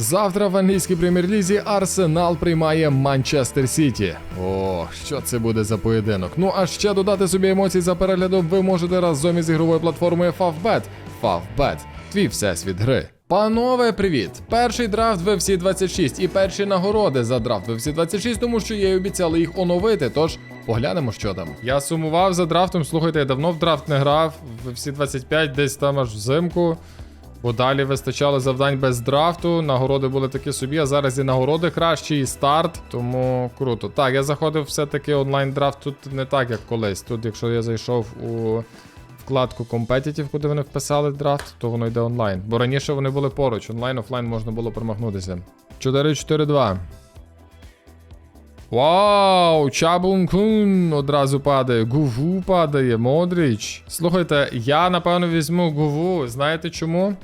Завтра в англійській прем'єр-лізі Арсенал приймає Манчестер Сіті. Ох, що це буде за поєдинок. Ну а ще додати собі емоцій за переглядом ви можете разом із ігровою платформою Favbet. Favbet – твій всесвіт гри. Панове, привіт! Перший драфт в FC 26 і перші нагороди за драфт в FC 26, тому що їй обіцяли їх оновити. Тож поглянемо, що там. Я сумував за драфтом. Слухайте, я давно в драфт не грав. В FC 25 десь там аж взимку. Бо далі вистачало завдань без драфту, нагороди були такі собі, а зараз і нагороди кращі, і старт, тому круто. Так, я заходив все-таки онлайн драфт тут не так, як колись. Тут, якщо я зайшов у вкладку Competitive, куди вони вписали драфт, то воно йде онлайн. Бо раніше вони були поруч, онлайн, офлайн можна було промахнутися. 4-4-2. Вау, Чабункун одразу падає, Гуву падає, Модріч. Слухайте, я напевно візьму Гуву. Знаєте чому?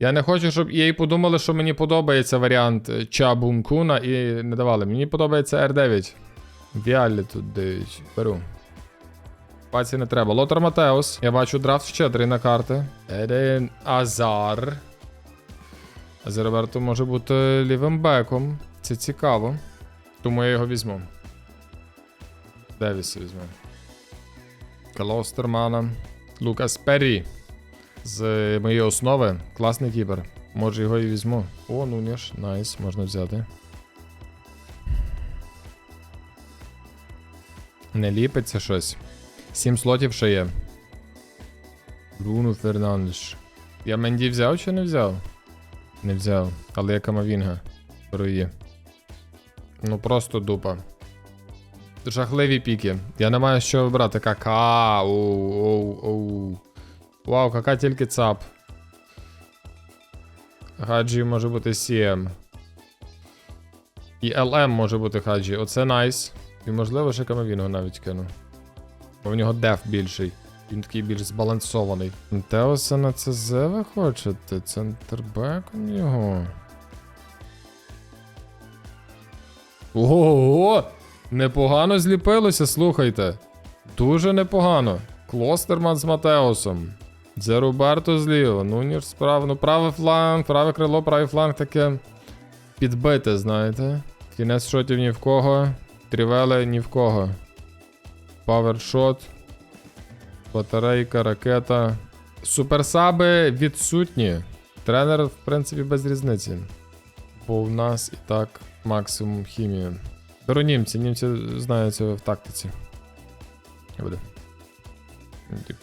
Я не хочу, щоб їй подумали, що мені подобається варіант Чабункуна і не давали. Мені подобається R9. Віалі тут 9. Беру. Паці не треба. Лотар Матеус. Я бачу драфт щедрий на карти. Еден Азар. Азерберто може бути лівим беком. Це цікаво. Тому я його візьму. Девіса візьму. Клостермана. Лукас Перрі. З моєї основи. Класний кіпер. Може його і візьму. О, ну ніж. Найс, можна взяти. Не ліпиться щось. Сім слотів ще є. Бруно Фернандеш. Я Менді взяв чи не взяв? Не взяв. Але я Камавінга. Беру. Ну просто дупа. Жахливі піки. Я не маю що вибрати. Кака. Оу, оу, оу. Вау, кака тільки цап. Хаджі може бути CM. І LM може бути хаджі. Оце найс. І можливо ще Камавінго навіть кину. Бо в нього деф більший. Він такий більш збалансований. Теоса на ЦЗ ви хочете? Центрбеком його. Ого! Непогано зліпилося, слухайте. Дуже непогано. Клостерман з Матеусом. Це Роберто зліва. Ну, ніж справа. Ну, правий фланг, праве крило, правий фланг таке підбите, знаєте. Кінець шотів ні в кого. Трівели ні в кого. Павершот. Батарейка, ракета. Суперсаби відсутні. Тренер, в принципі, без різниці. Бо в нас і так максимум хімії. Беру німці, німці знаються в тактиці. Я буду.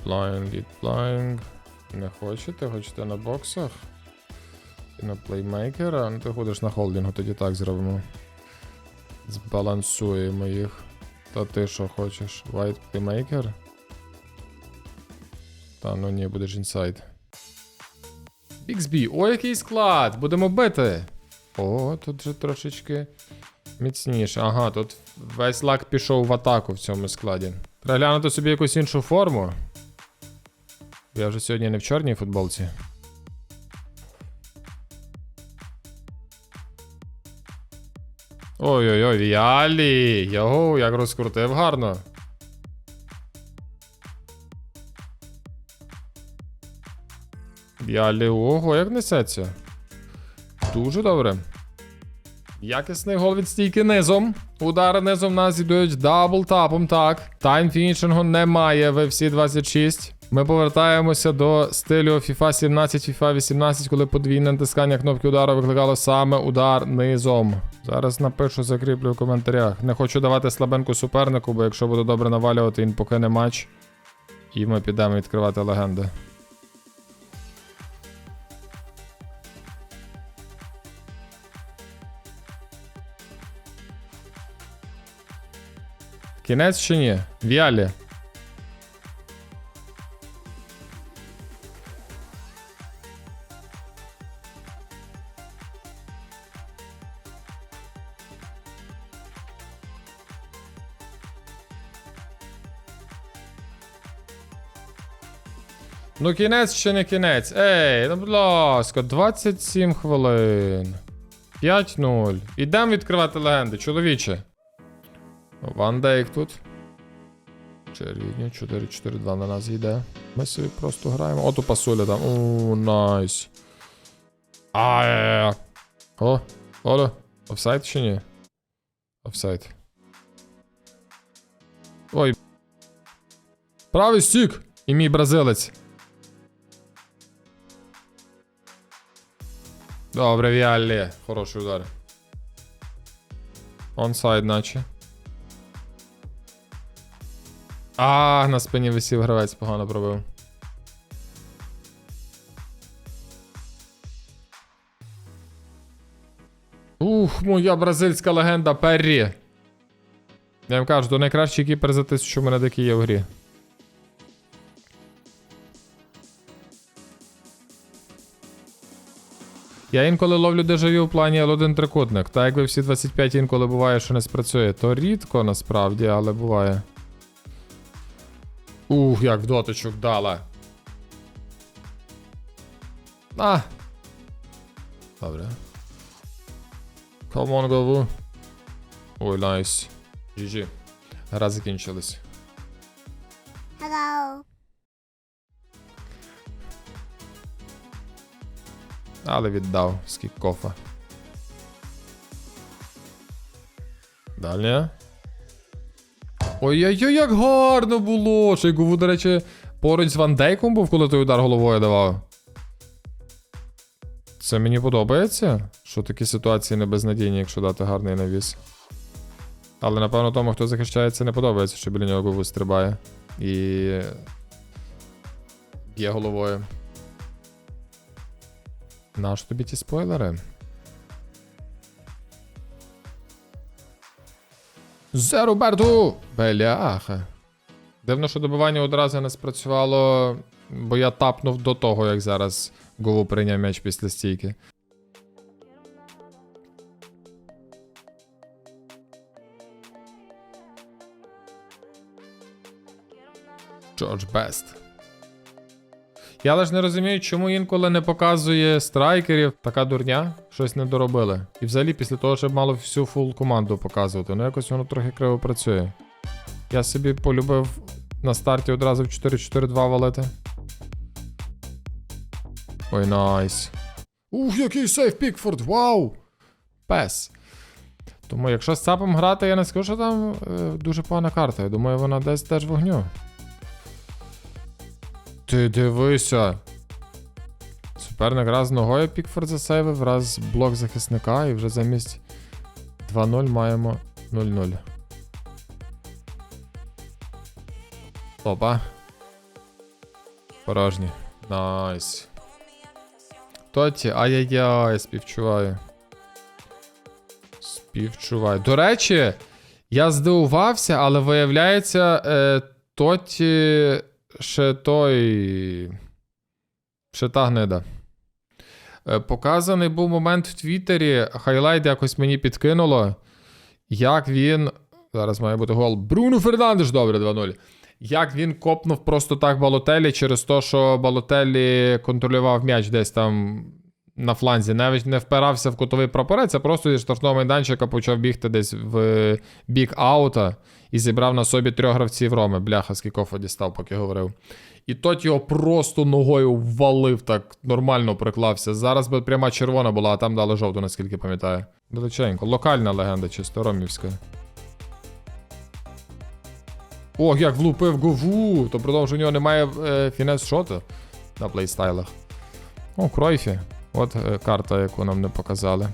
Deploying. Не хочете? Хочете на боксах? І на плеймейкера? Ну ти ходиш на холдингу, тоді так зробимо. Збалансуємо їх. Та ти що хочеш? White плеймейкер? Та ну ні, будеш інсайд. Біксбі, о, який склад! Будемо бити! О, тут же трошечки міцніше. Ага, тут весь лак пішов в атаку в цьому складі. Треба глянути собі якусь іншу форму. Я вже сьогодні не в чорній футболці. Ой-ой-ой, Віалі! Його, як розкрутив гарно. Віалі, ого, як несеться. Дуже добре. Якісний гол від стійки низом. Удари низом нас йдуть даблтапом, так. Тайм фінішингу немає в FC 26. Ми повертаємося до стилю FIFA 17, FIFA 18, коли подвійне натискання кнопки удару викликало саме удар низом. Зараз напишу, закріплю в коментарях. Не хочу давати слабенку супернику, бо якщо буду добре навалювати, він покине матч. І ми підемо відкривати легенди. Кінець чи ні? Віалі. Ну, кінець чи не кінець. Ей, ну будь ласка, 27 хвилин. 5-0. Ідемо відкривати легенди, чоловіче. Ван Дейк тут. Червідня, 4-4-2 на нас йде. Ми собі просто граємо. Оту пасуля там. О, найс. Ай. О, Оло, офсайд чи ні? Офсайд. Ой. Правий стік! І мій бразилець. Добре, Віаллі. Хороший удар. Онсайд, наче. А, на спині висів гравець, погано пробив. Ух, моя бразильська легенда Перрі. Я вам кажу, то найкращий кіпер за тисячу мене який є в грі. Я інколи ловлю дежавю в плані L1 трикутник. Та якби всі 25 інколи буває, що не спрацює, то рідко насправді, але буває. Ух, як в доточок дала. А. Добре. Come on, Гову. Ой, найс. GG. Гра закінчилась. Hello. Але віддав з кікофа. Далі. Ой-ой-ой, як гарно було! Гову, до речі, поруч з Ван Дейком був, коли той удар головою давав. Це мені подобається, що такі ситуації не безнадійні, якщо дати гарний навіс. Але напевно тому, хто захищається, не подобається, що біля нього Гову стрибає. І. б'є головою. Наш тобі ті спойлери? Зе Роберту! Беляха. Дивно, що добивання одразу не спрацювало, бо я тапнув до того, як зараз Гову прийняв м'яч після стійки. Джордж Бест. Я лише не розумію, чому інколи не показує страйкерів. Така дурня, щось не доробили. І взагалі після того, щоб мало всю фул команду показувати. Ну якось воно трохи криво працює. Я собі полюбив на старті одразу в 4-4-2 валити. Ой, найс. Ух, який сейф Пікфорд! Вау! Пес. Тому, якщо з цапом грати, я не скажу, що там е, дуже погана карта. Я думаю, вона десь теж вогню. Ти дивися. Суперник раз ногою Пікфорд засейвив, раз блок захисника, і вже замість 2-0 маємо 0-0. Опа. Порожні. Найс. Тоті, ай-яй-яй, співчуваю. Співчуваю. До речі, я здивувався, але виявляється, е, Тоті ще той. Ще та гнида. Е, Показаний був момент в Твіттері, хайлайт якось мені підкинуло. Як він. Зараз має бути гол. Бруно Фернандеш, добре, 2-0. Як він копнув просто так Балотелі через те, що Балотелі контролював м'яч десь там на фланзі. Навіть не впирався в кутовий прапорець, а просто зі штрафного майданчика почав бігти десь в бік аута і зібрав на собі трьох гравців Роми. Бляха, з дістав, поки говорив. І тот його просто ногою ввалив, так нормально приклався. Зараз би пряма червона була, а там дали жовту, наскільки пам'ятаю. Величенько. Локальна легенда, чисто ромівська. Ох, як влупив Гову! То продовж у нього немає е, фінес шоту на плейстайлах. О, Кройфі. От е, карта, яку нам не показали.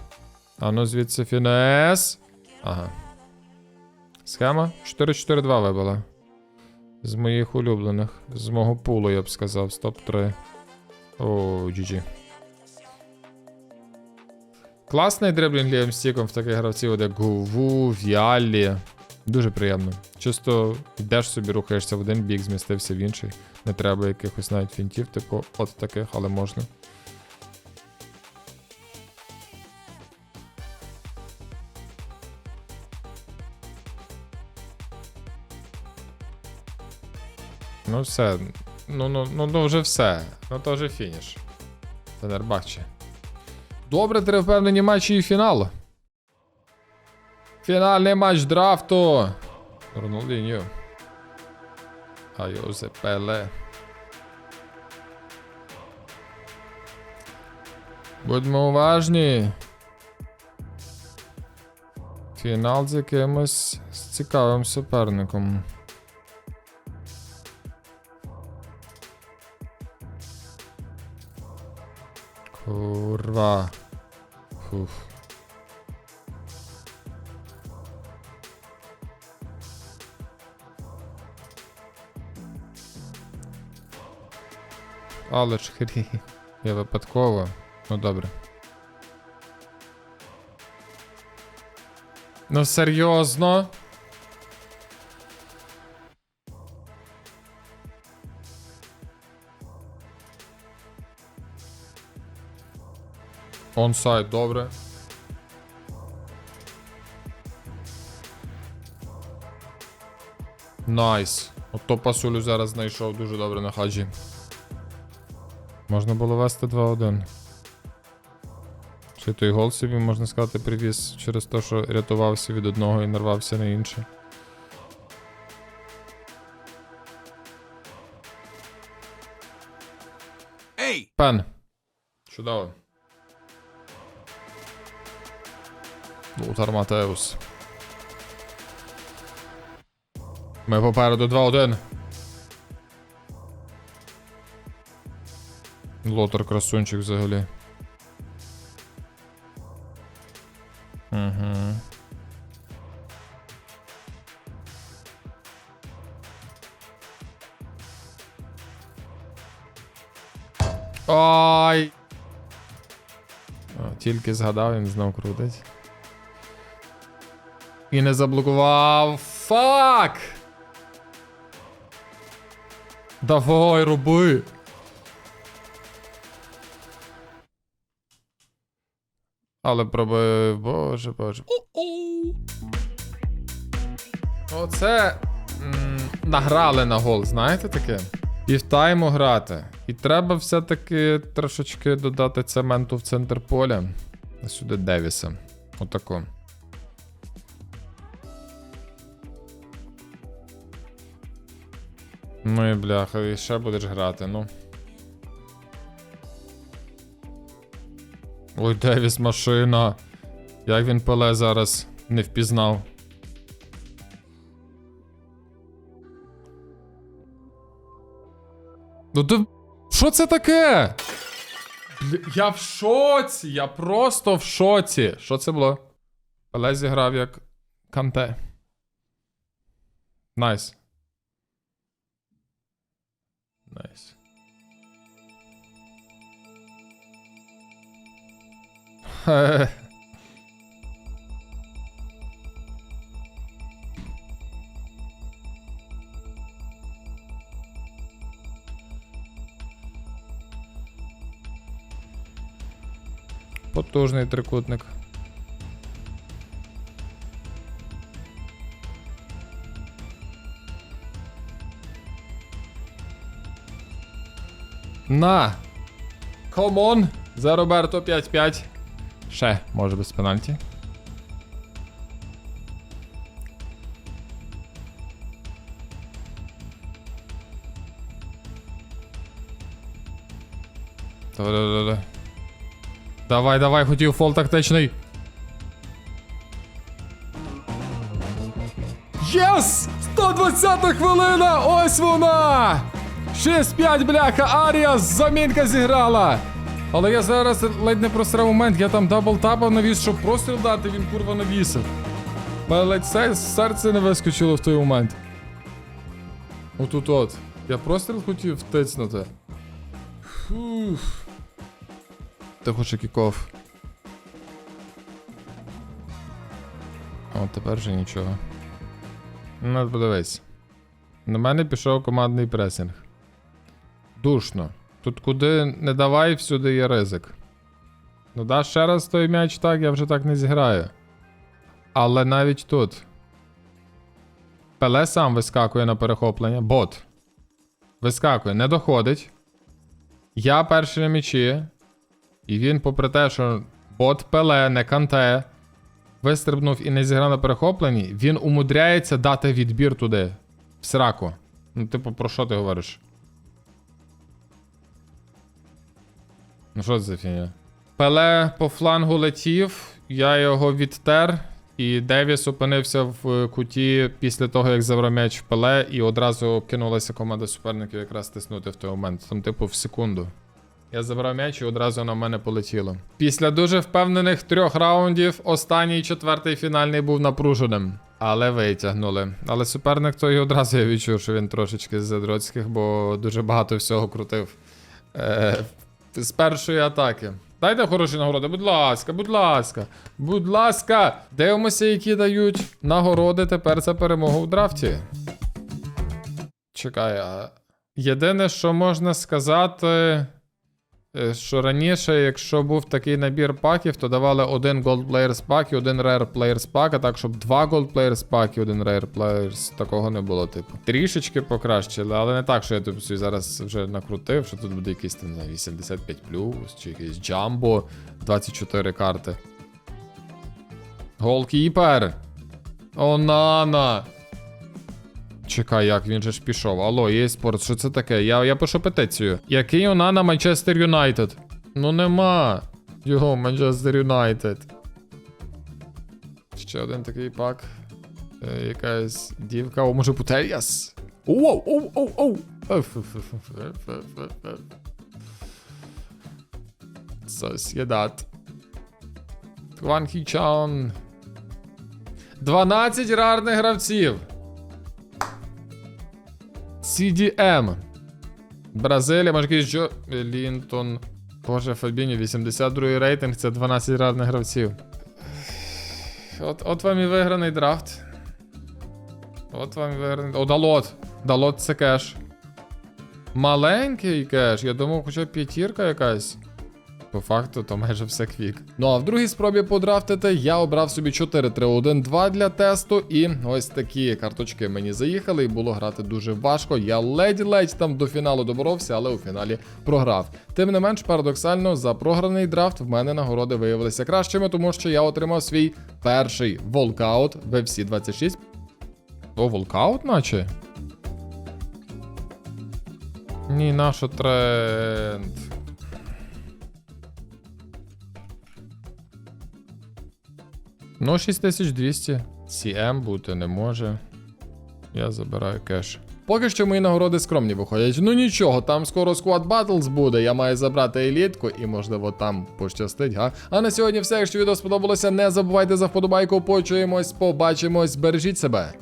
А ну звідси фінес. Ага. Схема 4-4-2 вибила. З моїх улюблених. З мого пулу, я б сказав, з топ-3. О, GG. Класний дриблінг лівим стіком в таких гравців, як Гуву, Віаллі. Дуже приємно. Чисто йдеш собі, рухаєшся в один бік, змістився в інший. Не треба якихось навіть фінтів, типу, от таких, але можна. Ну все. Ну, ну, ну, ну вже все. Ну то вже фініш. Фенербахче. Добре, три впевнені матчі і фінал. Фінальний матч драфту. Роналдіньо. Айозе Пеле. Будьмо уважні. Фінал з якимось з цікавим суперником. Курва. Фух. Але ж хрі. Я випадково. Ну добре. Ну серйозно. Онсайд, добре. Найс. Ото пасулю зараз знайшов дуже добре на хаджі. Можна було вести 2-1. Чи той гол собі, можна сказати, привіз через те, що рятувався від одного і нарвався на інше. Пен. Чудово. Лутар Матеус. Ми попереду 2-1. Лотар красунчик взагалі. Угу. Ай! О, тільки згадав, він знов крутить. І не заблокував. Фак! Давай, роби! Але пробив. Боже, боже. Оце м, награли на гол, знаєте таке? Півтайму грати. І треба все-таки трошечки додати цементу в центр поля. Сюди Девіса. Отако. Ну і бляха, і ще будеш грати, ну. Ой, Девіс машина. Як він пеле зараз не впізнав. Ну ти. Що це таке? Бля, я в шоці, я просто в шоці. Що це було? Пеле зіграв як канте. Найс. Найс. Хе. Потужний трикутник. На! Комон! За Роберто 5-5. Ще, може без пенальті. Давай, давай, давай, хотів фол тактичний. Єс! 120 хвилина! Ось вона! 6-5, бляха, Арія, замінка зіграла! Але я зараз ледь не просрав момент, я там дабл тапав навіс, щоб простріл дати, він курва навісив. Мене ледь се- серце не вискочило в той момент. Отут от. Я простріл хотів втиснути. Фух. Та хоче кіков. О, тепер вже нічого. Ну, подивись. На мене пішов командний пресинг. Душно. Тут куди не давай, всюди є ризик. Ну да, ще раз той м'яч так, я вже так не зіграю. Але навіть тут. Пеле сам вискакує на перехоплення. Бот. Вискакує, не доходить. Я перший на м'ячі. І він, попри те, що бот Пеле, не канте, вистрибнув і не зіграв на перехопленні, він умудряється дати відбір туди. В сраку. Ну, типу, про що ти говориш? Ну що за фігня? Пеле по флангу летів, я його відтер. І Девіс опинився в е, куті після того, як забрав м'яч в пеле, і одразу кинулася команда суперників якраз тиснути в той момент. Там, типу, в секунду. Я забрав м'яч і одразу на мене полетіло. Після дуже впевнених трьох раундів, останній четвертий фінальний був напруженим. Але витягнули. Але суперник той одразу я відчув, що він трошечки з задроцьких, бо дуже багато всього крутив. Е, з першої атаки. Дайте хороші нагороди, будь ласка, будь ласка, будь ласка. Дивимося, які дають нагороди тепер за перемогу в драфті. Чекай, а. Єдине, що можна сказати, що раніше, якщо був такий набір паків, то давали один Gold Players пак і один Rare Players пак, а так, щоб два Gold Players пак і один Rare Players, такого не було, типу. Трішечки покращили, але не так, що я тут собі зараз вже накрутив, що тут буде якийсь там не знаю, 85 чи якийсь Jumbo 24 карти. Голкіпер! Онана! Чекай, як він же ж пішов. Алло, є спорт, що це таке? Я, я пишу петицію. Який Онана Манчестер Юнайтед? Ну нема. Його Манчестер Юнайтед. Ще один такий пак. Е, якась дівка, о, може Путеріас? Оу, оу, оу, оу. Сосєдат. Кван Хічан. 12 рарних гравців. CDM. Бразилія, може якийсь Джо. Лінтон. Боже, Фабіні, 82 рейтинг, це 12 радних гравців. От, от вам і виграний драфт. От вам і виграний. О, Далот. Далот це кеш. Маленький кеш. Я думав, хоча п'ятірка якась. По факту, то майже все квік. Ну а в другій спробі подрафтити я обрав собі 4-3-1-2 для тесту. І ось такі карточки мені заїхали, і було грати дуже важко. Я ледь-ледь там до фіналу доборовся, але у фіналі програв. Тим не менш, парадоксально, за програний драфт в мене нагороди виявилися кращими, тому що я отримав свій перший волкаут в FC 26. О, волкаут, наче? Ні, нащо тренд. Ну, 6200. CM бути не може. Я забираю кеш. Поки що мої нагороди скромні виходять. Ну нічого, там скоро Squad Battles буде. Я маю забрати елітку і, можливо, там пощастить, га? А на сьогодні все. Якщо відео сподобалося, не забувайте за вподобайку. Почуємось, побачимось, бережіть себе.